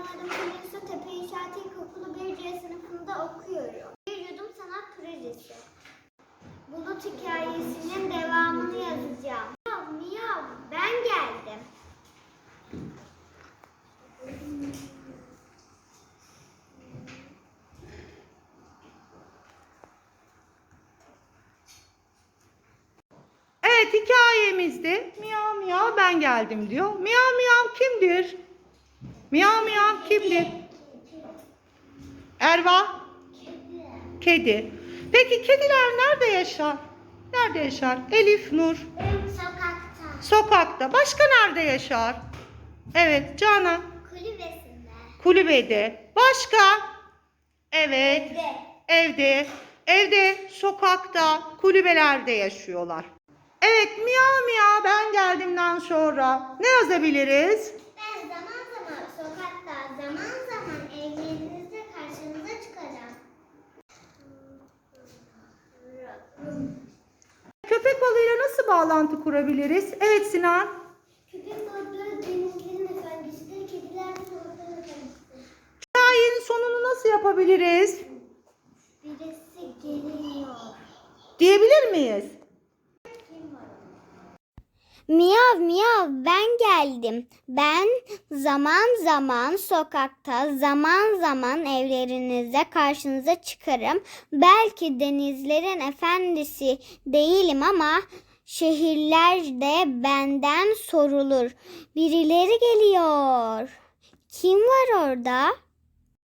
adım Melisa Tepe İnşaat İlkokulu 1C sınıfında okuyorum. Bir yudum sanat projesi. Bulut hikayesinin devamını yazacağım. Miyav miyav ben geldim. Evet hikayemizde miyav miyav ben geldim diyor. Miyav miyav kimdir? Miyav miyav kimdir? Erva? Kedi. Peki kediler nerede yaşar? Nerede yaşar? Elif, Nur. Sokakta. Sokakta. Başka nerede yaşar? Evet Canan. Kulübesinde. Kulübede. Başka? Evet. Evde. Evde. Evde, sokakta, kulübelerde yaşıyorlar. Evet, miyav miyav ben geldimden sonra ne yazabiliriz? Ben zaman zaman sokakta, zaman zaman evlerinizde karşınıza çıkarım. Köpek balığıyla nasıl bağlantı kurabiliriz? Evet Sinan. Köpek balıkları denizlerin efendisidir, kediler de balıkların efendisidir. Hikayenin sonunu nasıl yapabiliriz? Birisi geliyor. Diyebilir miyiz? Miyav miyav ben geldim. Ben zaman zaman sokakta, zaman zaman evlerinizde karşınıza çıkarım. Belki denizlerin efendisi değilim ama şehirlerde benden sorulur. Birileri geliyor. Kim var orada?